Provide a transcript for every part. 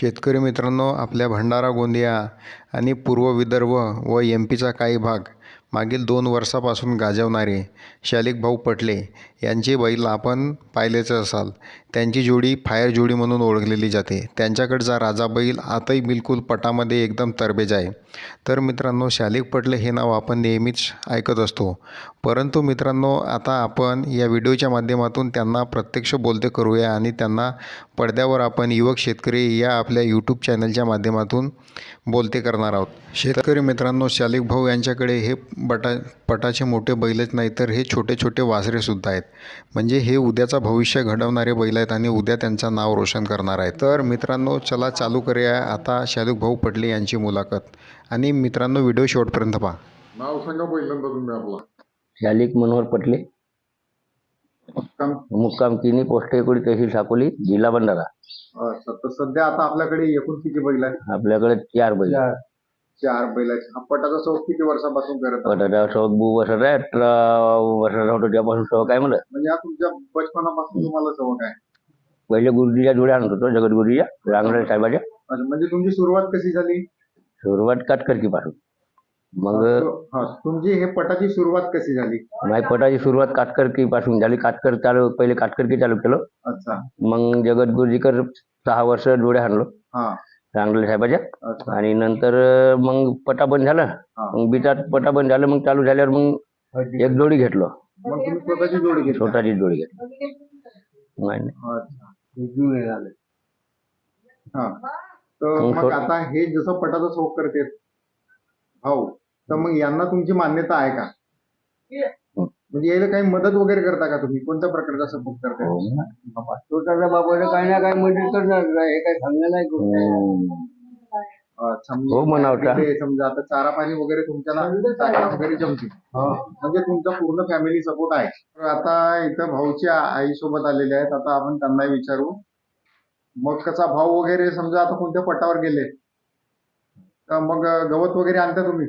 शेतकरी मित्रांनो आपल्या भंडारा गोंदिया आणि पूर्व विदर्भ व एम पीचा काही भाग मागील दोन वर्षापासून गाजवणारे शालिक भाऊ पटले यांचे बैल आपण पाहिलेच असाल. त्यांची जोडी फायर जोडी म्हणून ओळखलेली जाते. त्यांच्याकडचा राजा बैल आताही बिलकुल पटामध्ये एकदम तरबेज आहे. तर मित्रांनो शालिक पटले हे नाव आपण नेहमीच ऐकत असतो. परंतु मित्रांनो आता आपण या व्हिडिओच्या माध्यमातून त्यांना प्रत्यक्ष बोलते करूया आणि त्यांना पडद्यावर आपण युवक शेतकरी या आपल्या यूट्यूब चॅनलच्या माध्यमातून बोलते करणार आहोत. शेतकरी मित्रांनो शालिक भाऊ यांच्याकडे हे बटा पटाचे मोठे बैलच नाही तर हे छोटे छोटे वासरेसुद्धा आहेत. म्हणजे हे उद्याचा भविष्य घडवणारे बैल आहेत आणि उद्या त्यांचं नाव रोशन करणार आहेत तर मित्रांनो चला चालू करूया. आता शालिक भाऊ पटले यांची मुलाखत. आणि मित्रांनो व्हिडिओ शेवटपर्यंत पहा. नाव सांगा पहिल्यांदा तुम्ही आपला. शालिक मनोहर पटले. मुक्काम. मुक्काम किनी पोस्ट एकोडी तहसील साकोली जिल्हा भंडारा. सध्या आता आपल्याकडे एकूण किती बैल आहेत? आपल्याकडे चार बैल चार बैल आहेत हा पटाचा शौक किती वर्षापासून करत आहात? बटाटा शौक बू वर्षाचा आहे अठरा वर्षाचा होतो त्यापासून शौक आहे म्हणलं. म्हणजे हा तुमच्या बचपनापासून तुम्हाला शौक आहे? पहिले गुरुजीच्या जोड्या आणत होतो जगत गुरुजीच्या रांगडे साहेबाच्या. अच्छा, म्हणजे तुमची सुरुवात कशी झाली? सुरुवात कातकरकी पासून मग हा, तुमची हे पटाची सुरुवात कशी झाली? माझी पटाची सुरुवात कातकरकी पासून झाली. कातकर चालू पहिले कातकरकी चालू केलं. अच्छा. मग जगत गुरुजीकर सहा वर्ष जोड्या आणलो. हा. रांगडे साहेबाच्या. आणि नंतर मग पटा बंद झालं. मग बिटात पटा बंद झालं मग चालू झाल्यावर मग एक जोडी घेतलो. मग तुम्ही स्वतःची जोडी घेतली. छोटाची जोडी घेतली. नाही. अच्छा. हा तर मग मग थोड- आता हे जसं पटाचा शौक करते भाऊ तर मग यांना तुमची मान्यता आहे का? म्हणजे याला काही मदत वगैरे करता का तुम्ही? कोणत्या प्रकारचा सपोर्ट करता? हो. ना. छोटासा बाबाला काही ना काही मदत करणार हे काही सांगणं नाही हो? ते समजा आता चारा पाणी वगैरे तुमच्याला टाकायला वगैरे जमते म्हणजे तुमचा पूर्ण फॅमिली सपोर्ट आहे. तर आता इथं भाऊच्या आई सोबत आलेले आहेत. आता आपण त्यांना विचारू. मग कसा भाऊ वगैरे समजा आता कोणत्या पटावर गेले? तर मग गवत वगैरे आणता तुम्ही?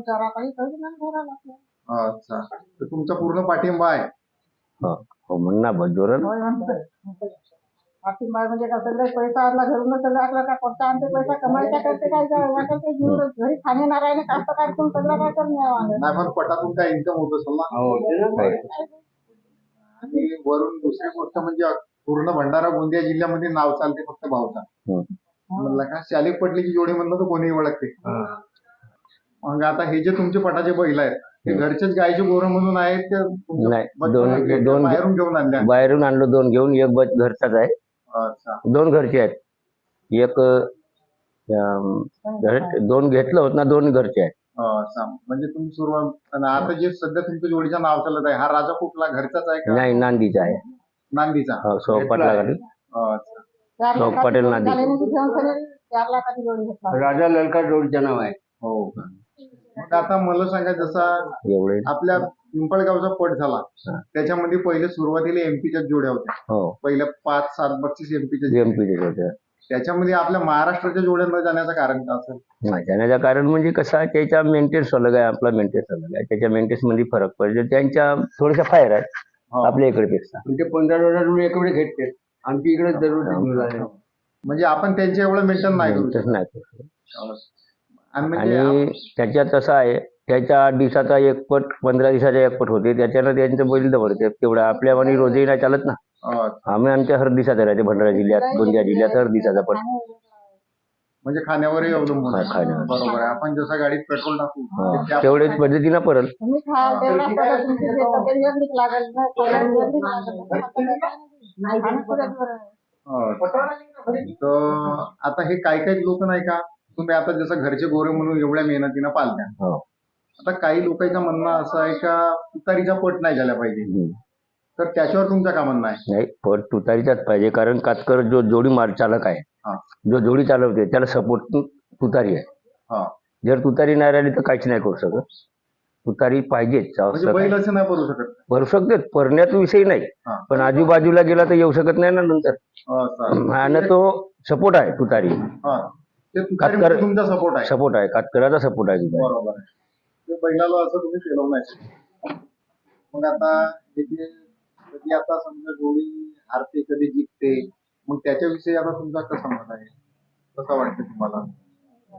चारा काही घराला आपल्या. अच्छा. तर तुमचा पूर्ण पाठिंबा आहे. हो हो म्हण ना बस जोरात होय म्हणतोय. पाठिंबा म्हणजे का सगळे पैसा आणला घरून सगळं आपला का कोणता आणते पैसा कमाईचा करते काय काय घरी खाणे नारायण कास्त काढून सगळं काय करून यावं नाही पण पटातून काय इन्कम होत ना? आणि वरून दुसरी गोष्ट म्हणजे पूर्ण भंडारा गोंदिया जिल्ह्यामध्ये नाव चालते फक्त भाऊचा. हम्म. म्हणलं का शालिक पटलीची जोडी म्हणलं तर कोणीही ओळखते. मग आता हे जे तुमचे पटाचे बैल आहेत ते घरचेच गायचे गोरं म्हणून आहेत तुमच्या नाही, दोन- बाहेरून घेऊन आणले आहेत? बाहेरून आणलो दोन घेऊन एक बस घरचाच आहे. अच्छा. दोन घरचे आहेत. एक अं, दोन घेतलं होत ना दोन घरचे आहेत. अच्छा. म्हणजे तुम्ही सुरुवात आणि आता जे सध्या तुमच्या जोडीचं नाव चालत आहे हा राजा कुठला? घरचाच आहे का? नाही नांदीचा आहे. नांदीचा. हो, सौ पाटला गाडी अच्छा. चार लाखाची पटेल जोडी नादी. झाली. घेऊन सगळे चार लाखाची जोडी घेतला. राजा ललका जोडीचं नाव आहे. हो का? मग आता मला सांगा जसा एवढे. आपल्या पिंपळगावचा पट झाला. त्याच्यामध्ये पहिले सुरुवातीला एमपीच्या जोड्या होत्या. हो. पहिल्या पाच सात बक्षीस एमपीच्या एमपीचे होते त्याच्यामध्ये आपल्या महाराष्ट्राच्या जोड्या न जाण्याचं कारण काय असेल? जाण्याचं कारण म्हणजे कसं आहे त्याच्या मेंटेन्स अलग आहे आपला मेंटेन्स अलग आहे. त्याच्या मेंटेन्समध्ये फरक पडतो. त्यांच्या थोड्याशा फायर आहेत हा. आपल्या इकडे पेक्षा ते पंधरा डॉलर एकडे घेतले. आमच्या इकडे जरूर म्हणजे आपण त्यांच्या एवढं मेंटेन नाही करू Maintenance नाही शकत. आणि म्हणजे त्याच्यात तसं आहे त्याच्या आठ दिवसाचा एक पट पंधरा दिवसाचा एक पट होते त्याच्यानं त्यांचं बैल दवडते तेवढं आपल्या वाणी रोजही नाही चालत ना. अं, आम्ही आमच्या हर दिवसाचा राहते भंडारा जिल्ह्यात गोंदिया जिल्ह्यात हर दिवसाचा पट. म्हणजे खाण्यावरही अवलंबून आहे. हा, खाण्यावर. बरोबर आहे. आपण जसं गाडीत पेट्रोल टाकू हा, त्या- तेवढेच पद्धतीनं परत तुम्ही खा तेवढा तुमची लागेल ना. आणि तर आता हे काही काही लोक नाही का तुम्ही आता जसं घरचे गोरे म्हणून एवढ्या मेहनतीनं पालत्या हो. आता काही लोकांचं म्हणणं असं आहे का तुतारीचा पट नाही झाला पाहिजे हम्म. तर त्याच्यावर तुमचं का म्हणणं आहे नाही पट तुतारीचाच पाहिजे कारण कातकर जो जोडी मार चालक आहे. जो जोडी चालवते त्याला सपोर्ट तुतारी आहे हा. जर तुतारी नाही राहिली तर काहीच नाही करू शकत तुतारी पाहिजेच म्हणजे असं नाही शकत भरू शकते परण्याचा विषय नाही हा. पण आजूबाजूला गेला तर येऊ शकत नाही ना नंतर असं. आणि तो सपोर्ट आहे तुतारी हा. कातकर- तुमचा सपोर्ट आहे. सपोर्ट आहे. कातकराचा सपोर्ट आहे तुतारी बरोबर आहे. ते बैलाला असं तुम्ही फिरवलं नाही. मग आता हे जे कधी आता समजा जोडी हारते कधी जिंकते मग त्याच्याविषयी आता तुमचा कसा मत आहे? कसं वाटतं तुम्हाला?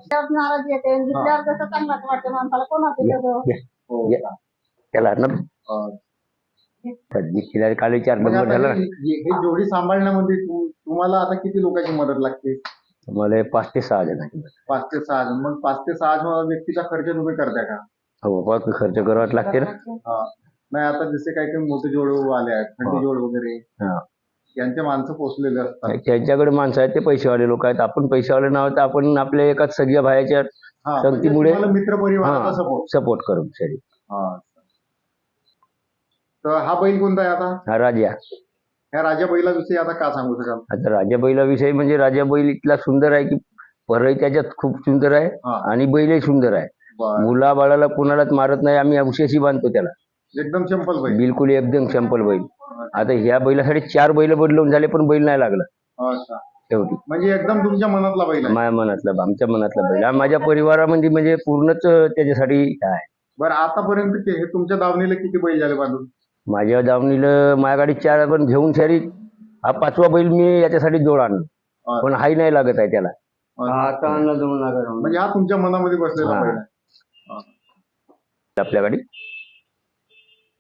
त्यात नाराज येते. जिंकल्यावर कसं चांगलाच वाटते माणसाला? कोणाचं त्याचं हो. या. त्याला ना अं, जिल्ह्याला काल चार मग नंबर आता झाला हे हे- हे जोडी सांभाळण्यामध्ये तु- तुम्हाला आता किती लोकांची मदत लागते? मला पाच ते सहा जण आहे. पाच ते सहा जण. मग पाच ते सहा जण व्यक्तीचा खर्च तुम्ही करता का? हो बा खर्च करावाच लागते ना हा. नाही आता जसे काही काही मोठे जोड आले आहेत खंडी जोड वगैरे हा. यांचे माणसं पोचलेले असतात. त्यांच्याकडे माणसं आहेत ते पैसेवाले लोक आहेत. आपण पैसेवाले नाव तर आपण आपल्या एकाच सगळ्या भायाच्या हा, म्हणजे संगतीमुळे- तुम्हाला मित्र परिवाराचा हा. सपोर्ट सपोर्ट करू शरी तर हा बैल कोणता आहे आता? हा राजा. ह्या राजा बैलाविषयी आता का सांगू शकाल? आता राजा बैलाविषयी म्हणजे राजा बैल इतला सुंदर आहे की परही त्याच्यात खूप सुंदर आहे हा. आणि बैलही सुंदर आहे. बरं. मुला बाळाला कुणालाच मारत नाही आम्ही औषधी बांधतो त्याला. एकदम सिंपल बैल. बिलकुल एकदम सिंपल बैल. आता ह्या बैलासाठी चार बैल बदलून झाले पण बैल नाही लागला. अच्छा. शेवटी. म्हणजे एकदम तुमच्या मनातला बैल आहे. माझ्या मनातला आमच्या मनातला बैल. हा माझ्या परिवारामध्ये म्हणजे पूर्णच त्याच्यासाठी हे आहे. बरं आतापर्यंत हे तुमच्या दावणीला किती बैल झाले बांधून? माझ्या दावणीला माझ्या गाडीत चार पण घेऊन शरी हा पाचवा बैल मी याच्यासाठी जोड आणलो. पण हाही नाही लागत आहे त्याला. आता आणला दोन म्हणजे हा तुमच्या मनामध्ये बसलेला हा. बैल आहे. आपल्या गाडी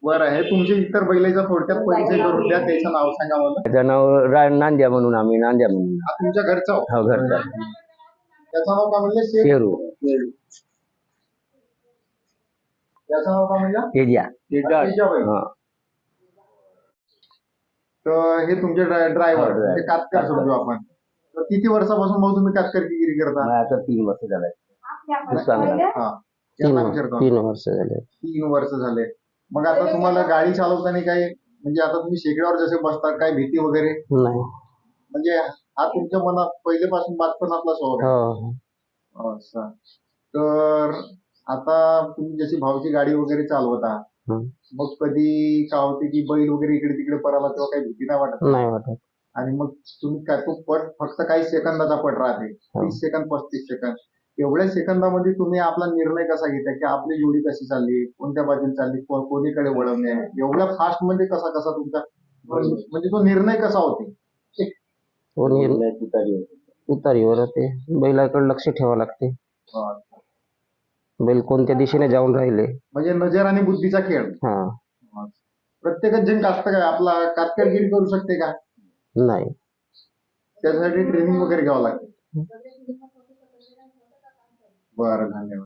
बरं हे तुमचे इतर बैलाचा थोडक्यात परिचय करून द्या. त्याचं नाव सांगा मला. त्याचं नाव रा नांद्या म्हणून आम्ही नांद्या म्हणून. हा तुमच्या घरचा हो. हा घरचा. त्याचं नाव काय म्हणलं? शेर. शेरू. त्याचं नाव काय म्हणलं? तेजा बैल. हा. तर हे तुमचे ड्रायव्हर हा, driver. म्हणजे कातकार समजू आपण. तर किती वर्षापासून भाऊ तुम्ही कातकरगिरी करता? आता तीन वर्ष झाले. हा. तीन यांना विचारतो. तीन वर्ष झाले. तीन वर्ष झाले. मग आता तुम्हाला गाडी चालवताना काही म्हणजे आता तुम्ही शेकड्यावर जसे बसता काय भीती वगैरे? नाही. म्हणजे हा तुमच्या मनात पहिलेपासून बालपणातला स्वभाव आहे. हो. अच्छा. तर आता तुम्ही जशी भाऊची गाडी वगैरे चालवता हं. मग कधी काय होते की बैल वगैरे इकडे तिकडे पराला तेव्हा काही भीती नाही वाटत? नाही वाटत. आणि मग तुम्ही काय तो पट फक्त काही सेकंदाचा पट राहते. तीस सेकंद पस्तीस सेकंद. एवढ्या सेकंदामध्ये तुम्ही आपला निर्णय कसा घेता की आपली जोडी कशी चालली कोणत्या बाजूने चालली को- कोणीकडे वळवणे एवढ्या फास्टमध्ये कसा कसा तुमचा म्हणजे तो निर्णय कसा होते? तो निर्णय उतारीवर ते बैलाकडे लक्ष ठेवावं लागते. बैल कोणत्या दिशेने जाऊन राहिले. म्हणजे नजर आणि बुद्धीचा खेळ. हा. प्रत्येकच जण कास्त काय आपला कातकरगिरी करू शकते का? नाही. त्यासाठी ट्रेनिंग वगैरे घ्यावं लागते बरं धन्यवाद.